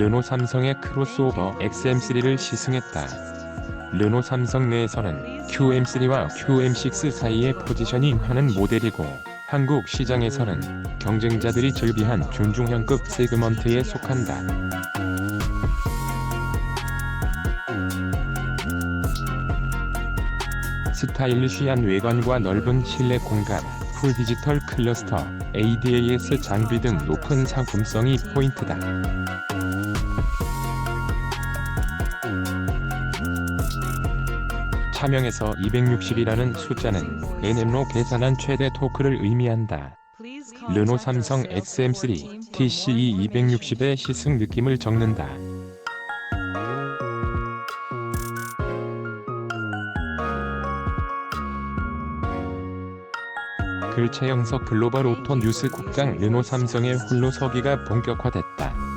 르노 삼성의 크로스오버 XM3를 시승했다. 르노 삼성 내에서는 QM3와 QM6 사이의 포지셔닝하는 모델이고 한국 시장에서는 경쟁자들이 즐비한 준중형급 세그먼트에 속한다. 스타일리시한 외관과 넓은 실내 공간, 풀 디지털 클러스터, ADAS 장비 등 높은 상품성이 포인트다. 차명에서 260이라는 숫자는 NM로 계산한 최대 토크를 의미한다. 르노 삼성 XM3 TCE 260의 시승 느낌을 적는다. 글체 영석 글로벌 오토 뉴스 국장 르노 삼성의 홀로 서기가 본격화됐다.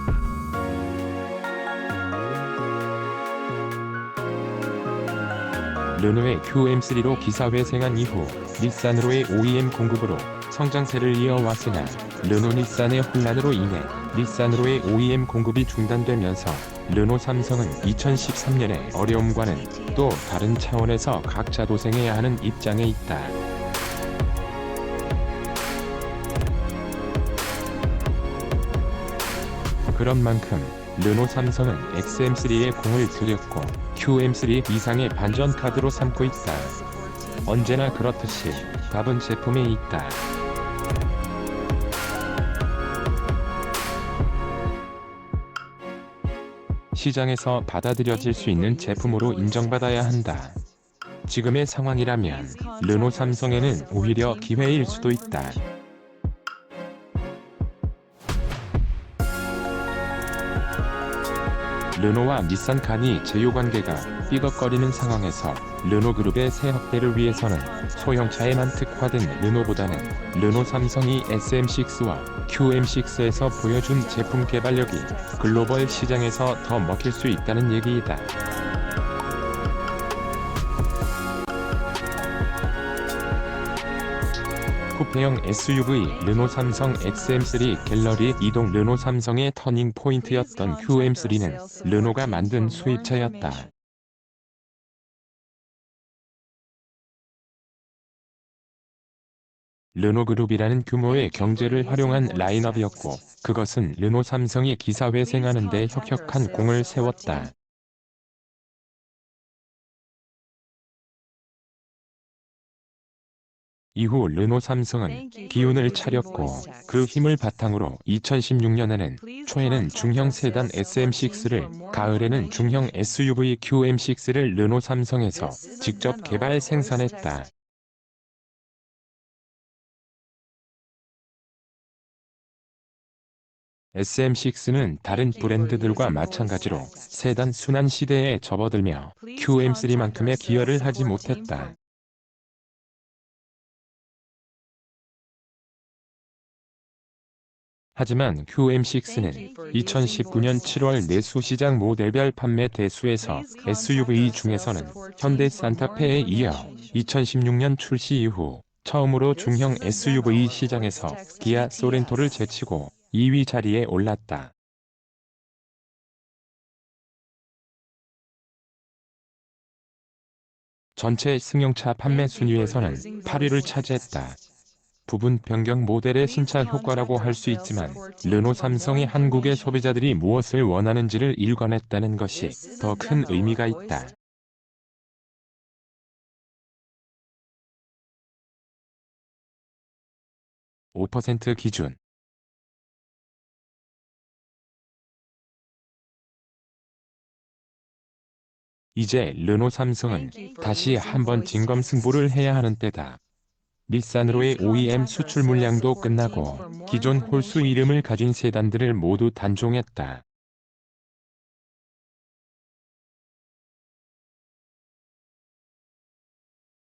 르노의 QM3로 기사회생한 이후 닛산으로의 OEM 공급으로 성장세를 이어왔으나 르노 닛산의 혼란으로 인해 닛산으로의 OEM 공급이 중단되면서 르노 삼성은 2013년의 어려움과는 또 다른 차원에서 각자 도생해야 하는 입장에 있다. 그런 만큼 르노 삼성은 XM3에 공을 들였고 QM3 이상의 반전 카드로 삼고 있다. 언제나 그렇듯이 답은 제품에 있다. 시장에서 받아들여질 수 있는 제품으로 인정받아야 한다. 지금의 상황이라면 르노 삼성에는 오히려 기회일 수도 있다. 르노와 닛산 간이 제휴 관계가 삐걱거리는 상황에서 르노 그룹의 새 확대를 위해서는 소형차에만 특화된 르노보다는 르노 삼성이 SM6와 QM6에서 보여준 제품 개발력이 글로벌 시장에서 더 먹힐 수 있다는 얘기이다. 쿠페형 SUV 르노 삼성 XM3 갤러리 이동 르노 삼성의 터닝 포인트였던 QM3는 르노가 만든 수입차였다. 르노 그룹이라는 규모의 경제를 활용한 라인업이었고 그것은 르노 삼성이 기사회생하는 데 혁혁한 공을 세웠다. 이후 르노 삼성은 기운을 차렸고 그 힘을 바탕으로 2016년에는 초에는 중형 세단 SM6를 가을에는 중형 SUV QM6를 르노 삼성에서 직접 개발 생산했다. SM6는 다른 브랜드들과 마찬가지로 세단 순환 시대에 접어들며 QM3만큼의 기여를 하지 못했다. 하지만 QM6는 2019년 7월 내수 시장 모델별 판매 대수에서 SUV 중에서는 현대 산타페에 이어 2016년 출시 이후 처음으로 중형 SUV 시장에서 기아 소렌토를 제치고 2위 자리에 올랐다. 전체 승용차 판매 순위에서는 8위를 차지했다. 부분 변경 모델의 신차 효과라고 할 수 있지만 르노 삼성이 한국의 소비자들이 무엇을 원하는지를 일관했다는 것이 더 큰 의미가 있다. (5%) 기준. 이제 르노 삼성은 다시 한번 진검승부를 해야 하는 때다. 닛산으로의 OEM 수출 물량도 끝나고 기존 홀수 이름을 가진 세단들을 모두 단종했다.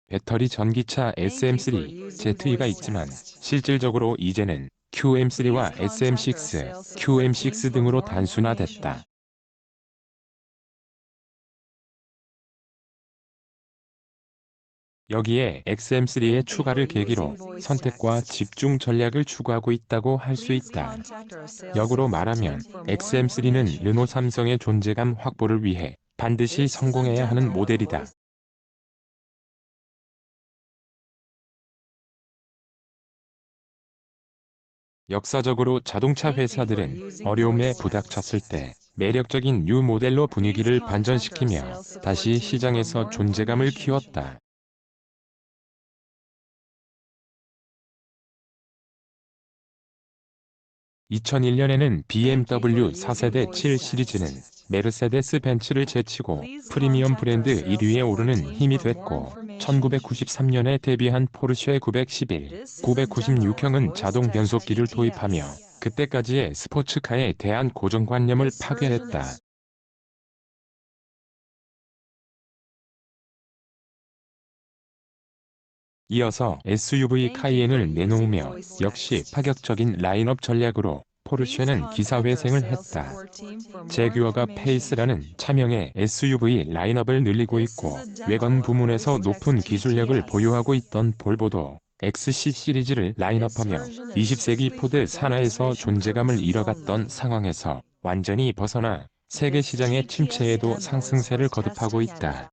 배터리 전기차 SM3, ZE가 있지만 실질적으로 이제는 QM3와 SM6, QM6 등으로 단순화됐다. 여기에 XM3의 추가를 계기로 선택과 집중 전략을 추구하고 있다고 할 수 있다. 역으로 말하면 XM3는 르노 삼성의 존재감 확보를 위해 반드시 성공해야 하는 모델이다. 역사적으로 자동차 회사들은 어려움에 부닥쳤을 때 매력적인 뉴 모델로 분위기를 반전시키며 다시 시장에서 존재감을 키웠다. 2001년에는 BMW 4세대 7 시리즈는 메르세데스 벤츠를 제치고 프리미엄 브랜드 1위에 오르는 힘이 됐고 1993년에 데뷔한 포르쉐 911, 996형은 자동 변속기를 도입하며 그때까지의 스포츠카에 대한 고정관념을 파괴했다. 이어서 SUV 카이엔을 내놓으며 역시 파격적인 라인업 전략으로 포르쉐는 기사회생을 했다. 제규어가 페이스라는 차명의 SUV 라인업을 늘리고 있고 외관 부문에서 높은 기술력을 보유하고 있던 볼보도 XC 시리즈를 라인업하며 20세기 포드 산하에서 존재감을 잃어갔던 상황에서 완전히 벗어나 세계 시장의 침체에도 상승세를 거듭하고 있다.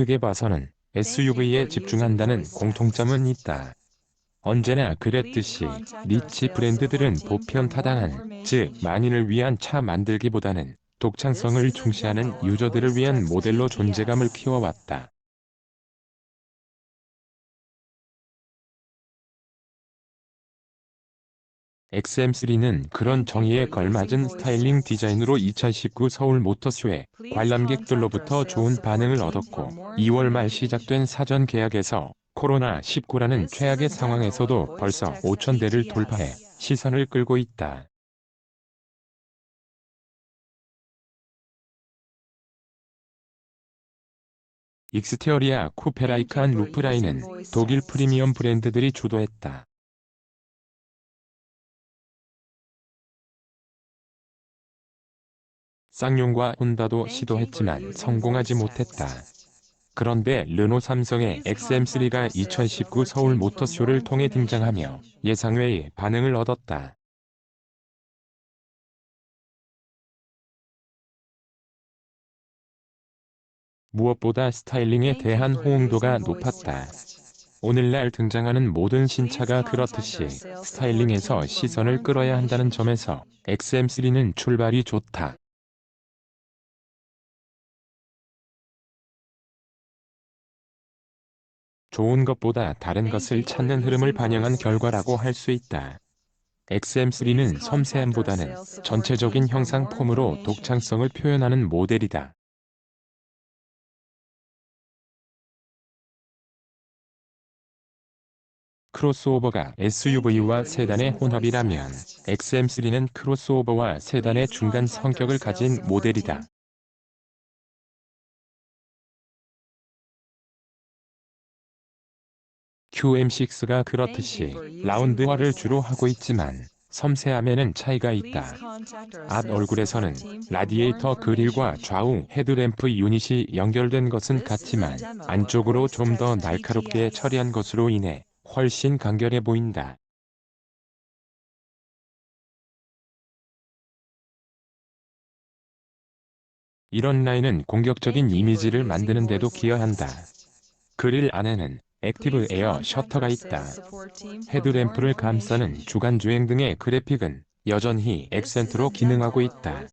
크게 봐서는 SUV에 집중한다는 공통점은 있다. 언제나 그랬듯이 니치 브랜드들은 보편 타당한, 즉 만인을 위한 차 만들기보다는 독창성을 중시하는 유저들을 위한 모델로 존재감을 키워왔다. XM3는 그런 정의에 걸맞은 스타일링 디자인으로 2019 서울 모터쇼에 관람객들로부터 좋은 반응을 얻었고 2월 말 시작된 사전 계약에서 코로나19라는 최악의 상황에서도 벌써 5천 대를 돌파해 시선을 끌고 있다. 익스테어리아 쿠페라이칸 루프라인은 독일 프리미엄 브랜드들이 주도했다. 쌍용과 혼다도 시도했지만 성공하지 못했다. 그런데 르노 삼성의 XM3가 2019 서울 모터쇼를 통해 등장하며 예상외의 반응을 얻었다. 무엇보다 스타일링에 대한 호응도가 높았다. 오늘날 등장하는 모든 신차가 그렇듯이 스타일링에서 시선을 끌어야 한다는 점에서 XM3는 출발이 좋다. 좋은 것보다 다른 것을 찾는 흐름을 반영한 결과라고 할 수 있다. XM3는 섬세함보다는 전체적인 형상 폼으로 독창성을 표현하는 모델이다. 크로스오버가 SUV와 세단의 혼합이라면 XM3는 크로스오버와 세단의 중간 성격을 가진 모델이다. QM6가 그렇듯이 라운드화를 주로 하고 있지만 섬세함에는 차이가 있다. 앞 얼굴에서는 라디에이터 그릴과 좌우 헤드램프 유닛이 연결된 것은 같지만 안쪽으로 좀 더 날카롭게 처리한 것으로 인해 훨씬 간결해 보인다. 이런 라인은 공격적인 이미지를 만드는 데도 기여한다. 그릴 안에는 액티브 에어 셔터가 있다. 헤드램프를 감싸는 주간주행 등의 그래픽은 여전히 액센트로 기능하고 있다.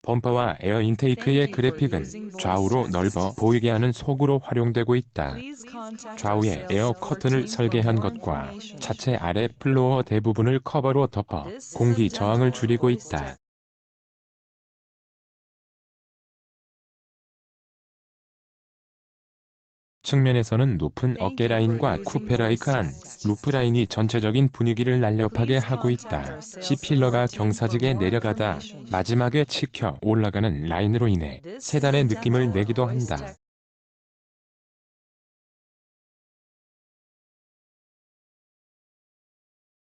범퍼와 에어 인테이크의 그래픽은 좌우로 넓어 보이게 하는 속으로 활용되고 있다. 좌우에 에어 커튼을 설계한 것과 차체 아래 플로어 대부분을 커버로 덮어 공기 저항을 줄이고 있다. 측면에서는 높은 어깨 라인과 쿠페 라이크한 루프 라인이 전체적인 분위기를 날렵하게 하고 있다. C필러가 경사지게 내려가다 마지막에 치켜 올라가는 라인으로 인해 세단의 느낌을 내기도 한다.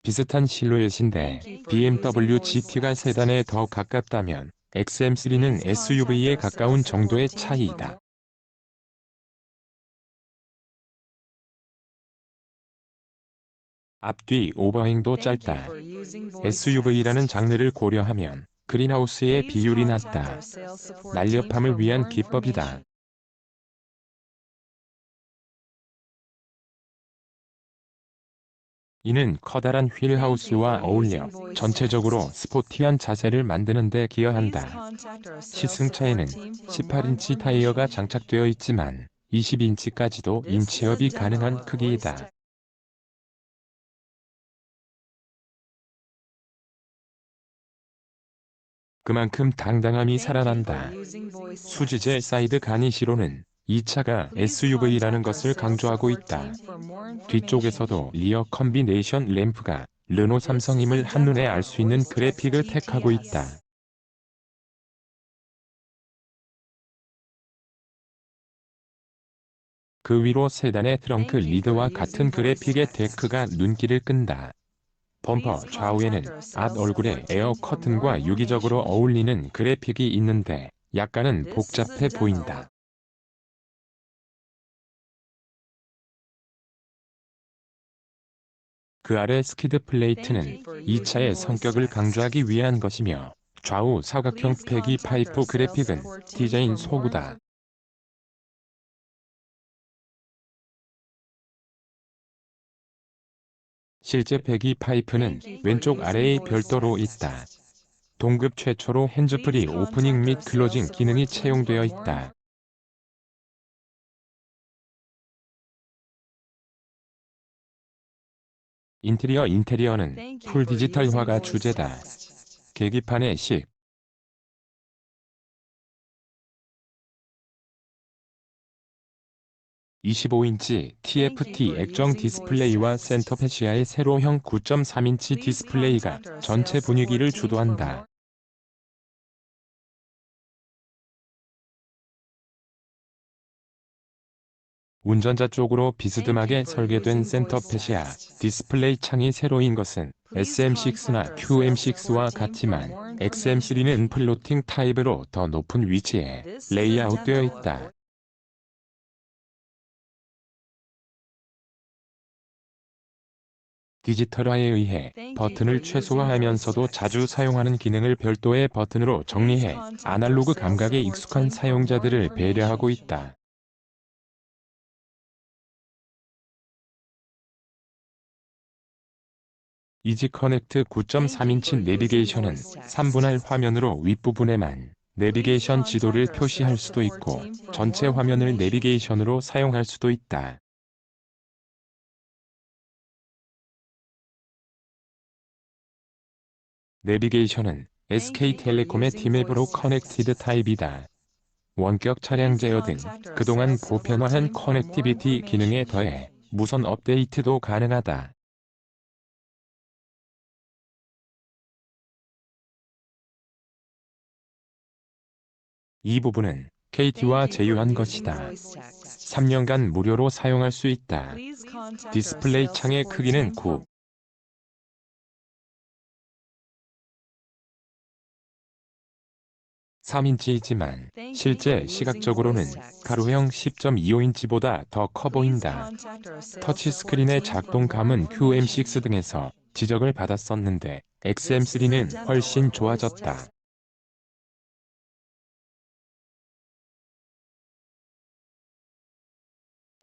비슷한 실루엣인데 BMW GT가 세단에 더 가깝다면 XM3는 SUV에 가까운 정도의 차이이다. 앞뒤 오버행도 짧다. SUV라는 장르를 고려하면 그린하우스의 비율이 낮다. 날렵함을 위한 기법이다. 이는 커다란 휠하우스와 어울려 전체적으로 스포티한 자세를 만드는 데 기여한다. 시승차에는 18인치 타이어가 장착되어 있지만 20인치까지도 인치업이 가능한 크기이다. 그만큼 당당함이 살아난다. 수지제 사이드 가니시로는 이 차가 SUV라는 것을 강조하고 있다. 뒤쪽에서도 리어 컨비네이션 램프가 르노 삼성임을 한눈에 알 수 있는 그래픽을 택하고 있다. 그 위로 세단의 트렁크 리드와 같은 그래픽의 데크가 눈길을 끈다. 범퍼 좌우에는 앞 얼굴에 에어 커튼과 유기적으로 어울리는 그래픽이 있는데 약간은 복잡해 보인다. 그 아래 스키드 플레이트는 이 차의 성격을 강조하기 위한 것이며 좌우 사각형 배기 파이프 그래픽은 디자인 소구다. 실제 배기 파이프는 왼쪽 아래에 별도로 있다. 동급 최초로 핸즈프리 오프닝 및 클로징 기능이 채용되어 있다. 인테리어 인테리어는 풀 디지털화가 주제다. 계기판에 10, 25인치 TFT 액정 디스플레이와 센터 페시아의 세로형 9.3인치 디스플레이가 전체 분위기를 주도한다. 운전자 쪽으로 비스듬하게 설계된 센터 페시아 디스플레이 창이 세로인 것은 SM6나 QM6와 같지만 XM3는 플로팅 타입으로 더 높은 위치에 레이아웃되어 있다. 디지털화에 의해 버튼을 최소화하면서도 자주 사용하는 기능을 별도의 버튼으로 정리해 아날로그 감각에 익숙한 사용자들을 배려하고 있다. 이지 커넥트 9.3인치 내비게이션은 3분할 화면으로 윗부분에만 내비게이션 지도를 표시할 수도 있고 전체 화면을 내비게이션으로 사용할 수도 있다. 내비게이션은 SK텔레콤의 티맵으로 커넥티드 타입이다. 원격 차량 제어 등 그동안 보편화한 커넥티비티 기능에 더해 무선 업데이트도 가능하다. 이 부분은 KT와 제휴한 것이다. 3년간 무료로 사용할 수 있다. 디스플레이 창의 크기는 9, 3인치이지만 실제 시각적으로는 가로형 10.25인치보다 더 커 보인다. 터치스크린의 작동감은 QM6 등에서 지적을 받았었는데 XM3는 훨씬 좋아졌다.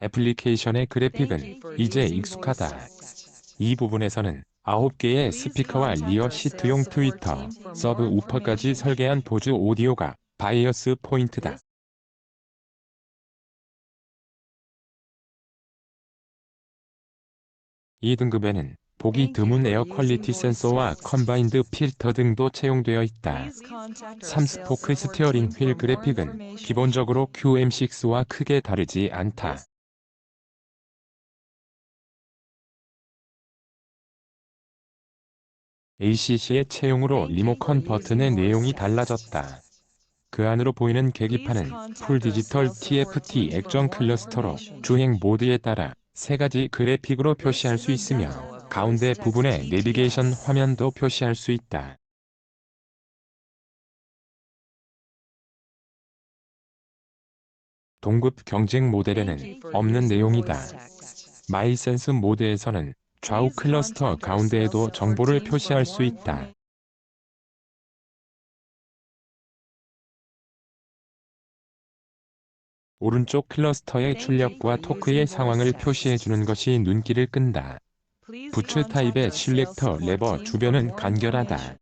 애플리케이션의 그래픽은 이제 익숙하다. 이 부분에서는 9개의 스피커와 리어 시트용 트위터, 서브 우퍼까지 설계한 보조 오디오가 바이어스 포인트다. 이 등급에는 보기 드문 에어 퀄리티 센서와 컨바인드 필터 등도 채용되어 있다. 3스포크 스티어링 휠 그래픽은 기본적으로 QM6와 크게 다르지 않다. ACC의 채용으로 리모컨 버튼의 내용이 달라졌다. 그 안으로 보이는 계기판은 풀 디지털 TFT 액정 클러스터로 주행 모드에 따라 세 가지 그래픽으로 표시할 수 있으며 가운데 부분에 내비게이션 화면도 표시할 수 있다. 동급 경쟁 모델에는 없는 내용이다. 마이센스 모드에서는 좌우 클러스터 가운데에도 정보를 표시할 수 있다. 오른쪽 클러스터의 출력과 토크의 상황을 표시해주는 것이 눈길을 끈다. 부츠 타입의 실렉터 레버 주변은 간결하다.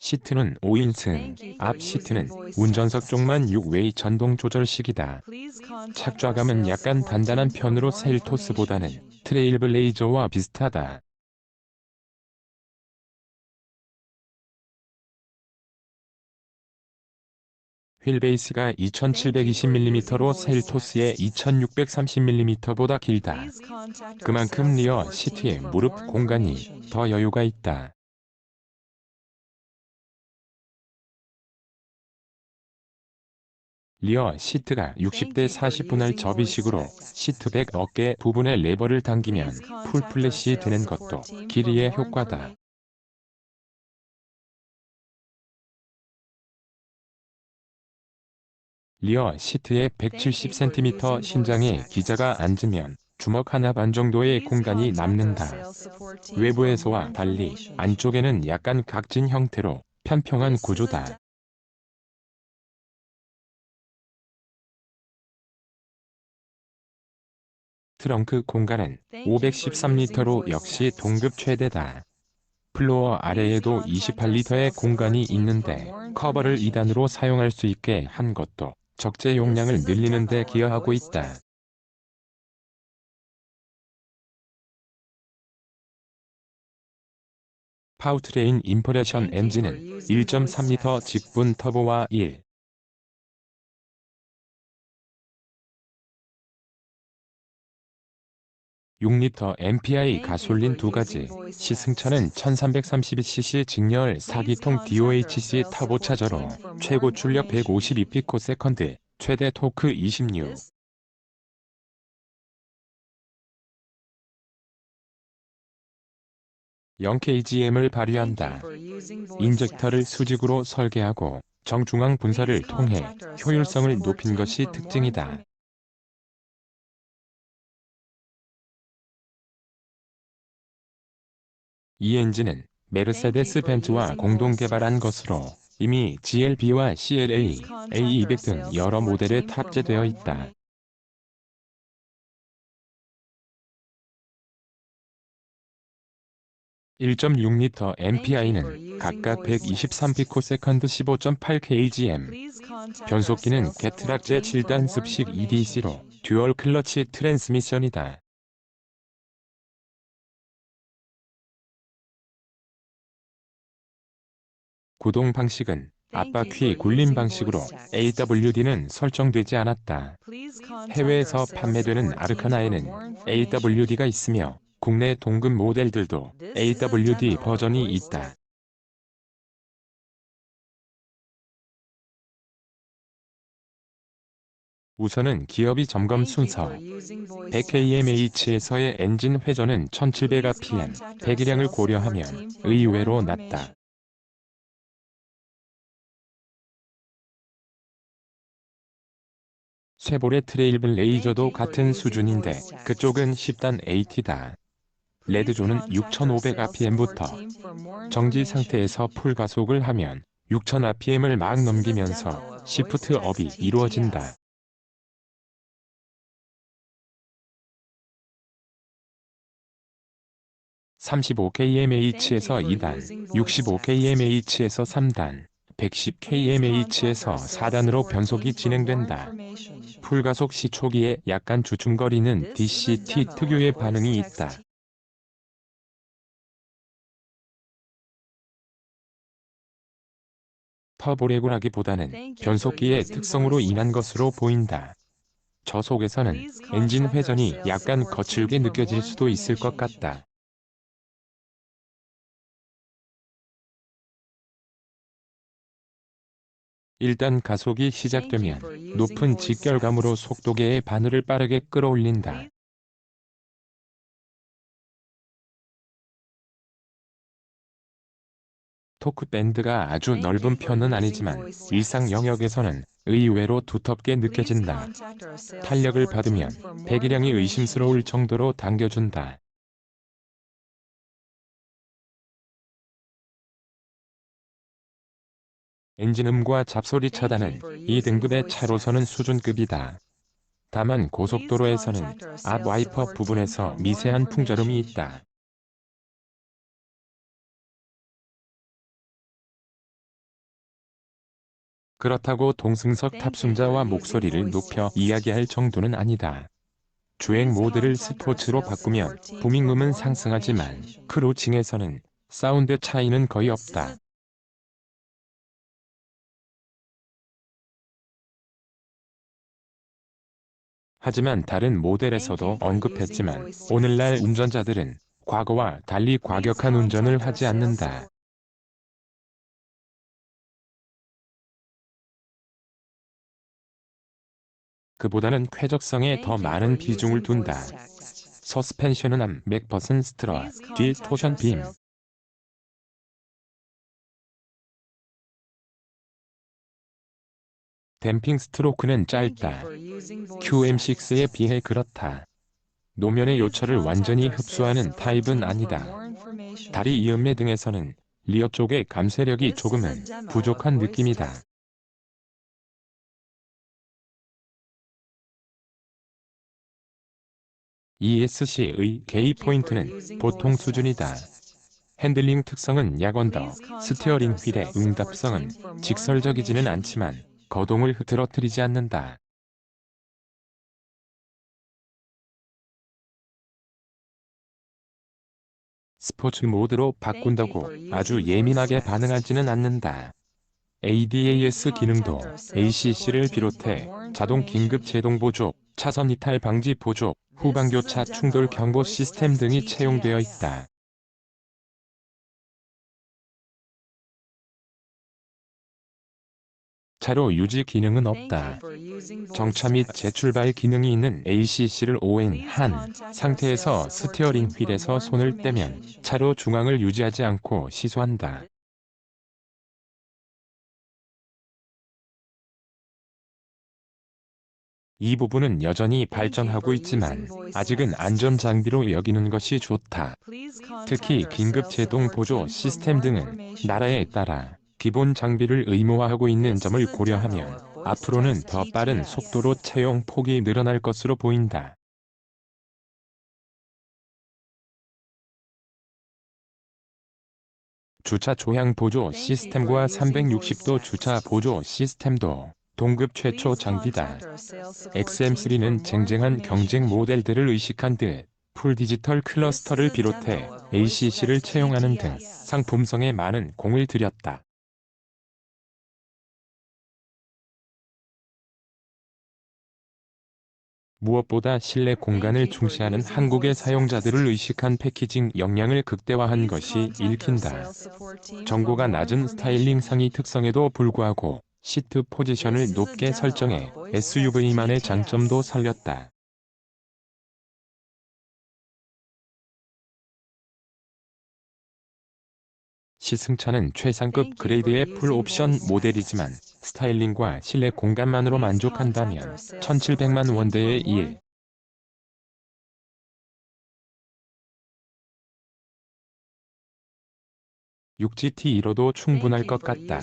시트는 5인승, 앞 시트는 운전석 쪽만 6웨이 전동 조절식이다. 착좌감은 약간 단단한 편으로 셀토스보다는 트레일블레이저와 비슷하다. 휠베이스가 2720mm로 셀토스의 2630mm보다 길다. 그만큼 리어 시트의 무릎 공간이 더 여유가 있다. 리어 시트가 60대 40분할 접이식으로 시트백 어깨 부분에 레버를 당기면 풀플랫이 되는 것도 길이의 효과다. 리어 시트에 170cm 신장의 기자가 앉으면 주먹 하나 반 정도의 공간이 남는다. 외부에서와 달리 안쪽에는 약간 각진 형태로 편평한 구조다. 트렁크 공간은 513리터로 역시 동급 최대다. 플로어 아래에도 28리터의 공간이 있는데 커버를 2단으로 사용할 수 있게 한 것도 적재 용량을 늘리는 데 기여하고 있다. 파우트레인 임퍼레션 엔진은 1.3리터 직분 터보와 1. 6리터 MPI 가솔린 두 가지, 시승차는 1332cc 직렬 4기통 DOHC 타보차저로 최고 출력 152피코세컨드, 최대 토크 26. 영 KGM을 발휘한다. 인젝터를 수직으로 설계하고 정중앙 분사를 통해 효율성을 높인 것이 특징이다. 2 엔진은 메르세데스 벤츠와 공동 개발한 것으로 이미 GLB와 CLA, A200 등 여러 모델에 탑재되어 있다. (1.6리터) MPI는 각각 123피코세컨드 15.8kgm 변속기는 게트락 제 7단 습식 EDC로 듀얼 클러치 트랜스미션이다. 구동 방식은 앞바퀴 굴림 방식으로 AWD는 설정되지 않았다. 해외에서 판매되는 아르카나에는 AWD가 있으며 국내 동급 모델들도 AWD 버전이 있다. 우선은 기업이 점검 순서 100kmh에서의 엔진 회전은 1700rpm, 배기량을 고려하면 의외로 낮다. 쉐보레 트레일블 레이저도 같은 수준인데 그쪽은 10단 AT다. 레드존은 6500rpm부터 정지 상태에서 풀 가속을 하면 6000rpm을 막 넘기면서 시프트 업이 이루어진다. (35kmh에서 2단) (65kmh에서 3단) 110kmh에서 4단으로 변속이 진행된다. 풀가속 시 초기에 약간 주춤거리는 DCT 특유의 반응이 있다. 터보레굴하기보다는 변속기의 특성으로 인한 것으로 보인다. 저속에서는 엔진 회전이 약간 거칠게 느껴질 수도 있을 것 같다. 일단 가속이 시작되면 높은 직결감으로 속도계의 바늘을 빠르게 끌어올린다. 토크 밴드가 아주 넓은 편은 아니지만 일상 영역에서는 의외로 두텁게 느껴진다. 탄력을 받으면 배기량이 의심스러울 정도로 당겨준다. 엔진음과 잡소리 차단은 이 등급의 차로서는 수준급이다. 다만 고속도로에서는 앞 와이퍼 부분에서 미세한 풍절음이 있다. 그렇다고 동승석 탑승자와 목소리를 높여 이야기할 정도는 아니다. 주행 모드를 스포츠로 바꾸면 부밍음은 상승하지만 크루징에서는 사운드 차이는 거의 없다. 하지만 다른 모델에서도 언급했지만 오늘날 운전자들은 과거와 달리 과격한 운전을 하지 않는다. 그보다는 쾌적성에 더 많은 비중을 둔다. 서스펜션은 앞 맥버슨 스트러, 뒤 토션 빔, 댐핑 스트로크는 짧다. QM6에 비해 그렇다. 노면의 요철을 완전히 흡수하는 타입은 아니다. 다리 이음매 등에서는 리어 쪽의 감쇄력이 조금은 부족한 느낌이다. ESC의 게이 포인트는 보통 수준이다. 핸들링 특성은 약언더, 스티어링 휠의 응답성은 직설적이지는 않지만 거동을 흐트러뜨리지 않는다. 스포츠 모드로 바꾼다고 아주 예민하게 반응하지는 않는다. ADAS 기능도 ACC를 비롯해 자동 긴급 제동 보조, 차선 이탈 방지 보조, 후방교차 충돌 경보 시스템 등이 채용되어 있다. 차로 유지 기능은 없다. 정차 및 재출발 기능이 있는 ACC를 오인한 상태에서 스티어링 휠에서 손을 떼면 차로 중앙을 유지하지 않고 시소한다. 이 부분은 여전히 발전하고 있지만 아직은 안전 장비로 여기는 것이 좋다. 특히 긴급 제동 보조 시스템 등은 나라에 따라 기본 장비를 의무화하고 있는 점을 고려하면 앞으로는 더 빠른 속도로 채용 폭이 늘어날 것으로 보인다. 주차 조향 보조 시스템과 360도 주차 보조 시스템도 동급 최초 장비다. XM3는 쟁쟁한 경쟁 모델들을 의식한 듯 풀 디지털 클러스터를 비롯해 ACC를 채용하는 등 상품성에 많은 공을 들였다. 무엇보다 실내 공간을 중시하는 한국의 사용자들을 의식한 패키징 역량을 극대화한 것이 읽힌다. 정고가 낮은 스타일링 상의 특성에도 불구하고 시트 포지션을 높게 설정해 SUV만의 장점도 살렸다. 시승차는 최상급 그레이드의 풀옵션 모델이지만 스타일링과 실내 공간만으로 만족한다면 1700만 원대의 1. 육 g t 1호도 충분할 것 같다.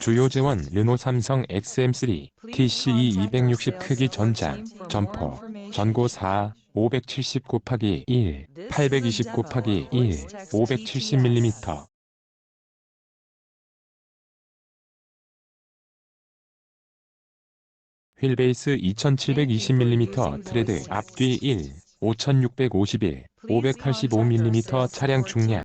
주요 재원 르노 삼성 XM3, TCE 260 크기 전장, 점포, 전고 4, 570 곱하기 1, 820 곱하기 1, 570mm. 휠베이스 2720mm 트레드 앞뒤 1, 5651, 585mm 차량 중량